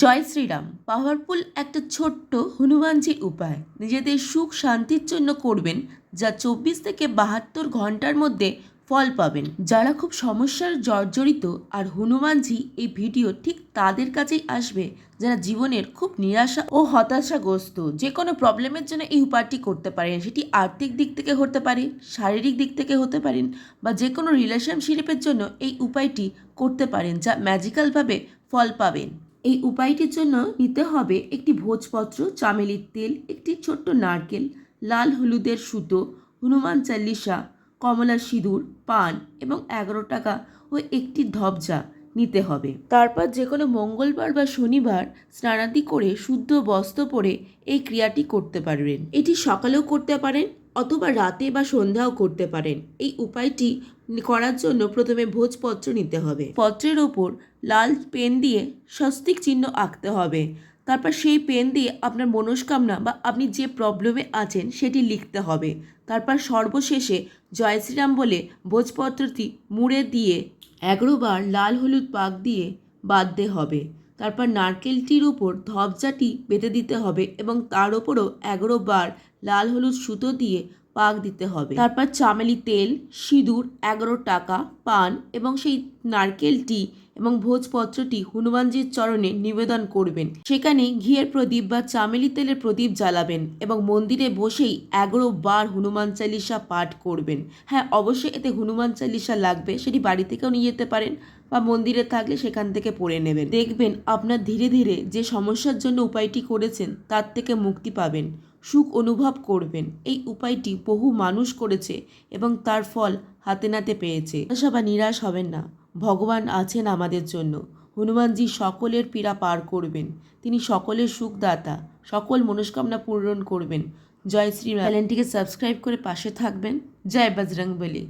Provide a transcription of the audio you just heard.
জয় Shriram. Powerful একটা ছোট্ট হনুমানজির উপায়। নিজেদের সুখ শান্তির জন্য করবেন, যা চব্বিশ থেকে বাহাত্তর ঘণ্টার মধ্যে ফল পাবেন। যারা খুব সমস্যার জর্জরিত আর হনুমানজি এই ভিডিও ঠিক তাদের কাছেই আসবে, যারা জীবনের খুব নিরাশা ও হতাশাগ্রস্ত। যে কোনো প্রবলেমের জন্য এই উপায়টি করতে পারেন। সেটি আর্থিক দিক থেকে হতে পারে, শারীরিক দিক থেকে হতে পারেন, বা যে কোনো রিলেশনশিপের জন্য এই উপায়টি করতে পারেন, যা ম্যাজিক্যালভাবে ফল পাবেন। এই উপায়টির জন্য নিতে হবে একটি ভোজপত্র, চামেলির তেল, একটি ছোট্ট নারকেল, লাল হলুদের সুতো, হনুমান চাল্লিশা কমলা সিঁদুর, পান এবং এগারো টাকা ও একটি ধবজা নিতে হবে। তারপর যে কোনো মঙ্গলবার বা শনিবার স্নানাদি করে শুদ্ধ বস্ত্র পরে এই ক্রিয়াটি করতে পারবেন। এটি সকালেও করতে পারেন অথবা রাতে বা সন্ধ্যাও করতে পারেন। এই উপায়টি করার জন্য প্রথমে ভোজপত্র নিতে হবে। পত্রের ওপর লাল পেন দিয়ে স্বস্তিক চিহ্ন আঁকতে হবে। তারপর সেই পেন দিয়ে আপনার মনস্কামনা বা আপনি যে প্রবলেমে আছেন সেটি লিখতে হবে। তারপর সর্বশেষে জয় শ্রীরাম বলে ভোজপত্রটি মুড়ে দিয়ে এগারোবার লাল হলুদ পাক দিয়ে বাঁধতে হবে। তারপর নারকেলটির উপর ধবজাটি বেঁধে দিতে হবে এবং তার ওপরও এগারো বার লাল হলুদ সুতো দিয়ে পাক দিতে হবে। তারপর চামেলি তেল, সিঁদুর, এগারো টাকা, পান এবং সেই নারকেলটি এবং ভোজপত্রটি হনুমানজির চরণে নিবেদন করবেন। সেখানে ঘিয়ের প্রদীপ বা চামেলি তেলের প্রদীপ জ্বালাবেন এবং মন্দিরে বসেই এগারো বার হনুমান চালিসা পাঠ করবেন। হ্যাঁ অবশ্যই এতে হনুমান চালিসা লাগবে, সেটি বাড়ি থেকেও নিয়ে যেতে পারেন বা মন্দিরে থাকলে সেখান থেকে পড়ে নেবেন। দেখবেন আপনার ধীরে ধীরে যে সমস্যার জন্য উপায়টি করেছেন, তার থেকে মুক্তি পাবেন। সুখ অনুভব করবেন। এই উপায়টি বহু মানুষ করেছে এবং তার ফল হাতে নাতে পেয়েছে। হতাশা বা নিরাশ হবেন না। ভগবান আছেন আমাদের জন্য। হনুমানজি সকলের পীড়া পার করবেন। তিনি সকলের সুখদাতা। সকল মনস্কামনা পূরণ করবেন। জয় শ্রী চ্যানেলটিকে সাবস্ক্রাইব করে পাশে থাকবেন। জয় বজরং বলি